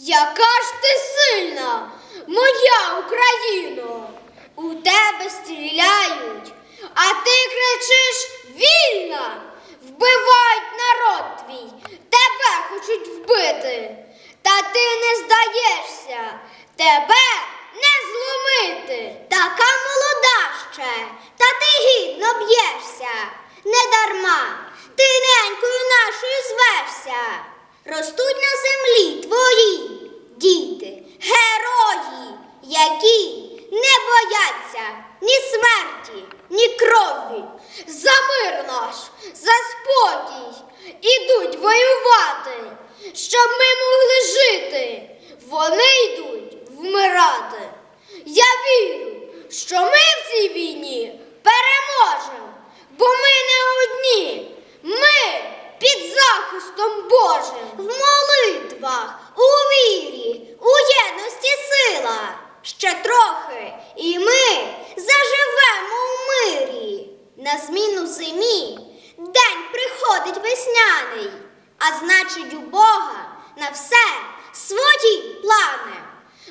Яка ж ти сильна, моя Україно! У тебе стріляють, а ти кричиш вільна! Вбивають народ твій, тебе хочуть вбити. Та ти не здаєшся, тебе не зломити. Така молода ще, та ти гідно б'єшся. Не дарма, ти ненькою нашою звешся. Ростуть на землі які не бояться ні смерті, ні крові. За мир наш, за спокій ідуть воювати, щоб ми могли жити. Вони йдуть вмирати. Я вірю, що ми в цій війні переможемо, бо ми не одні. Ми під захистом Божим. В молитвах, у вірі, у єдності сила. Ще трохи, і ми заживемо у мирі. На зміну зимі день приходить весняний, а значить у Бога на все свої плани.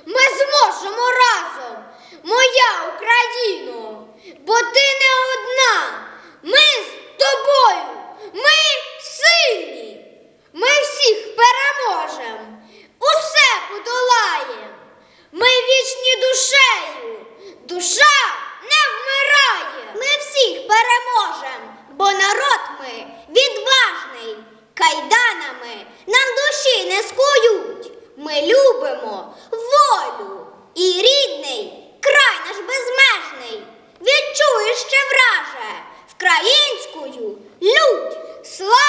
Ми зможемо разом, моя Україно, силами, відважний, кайданами нам душі не скують. Ми любимо волю і рідний край наш безмежний. Відчуєш ще враже вкраїнською лють. слава.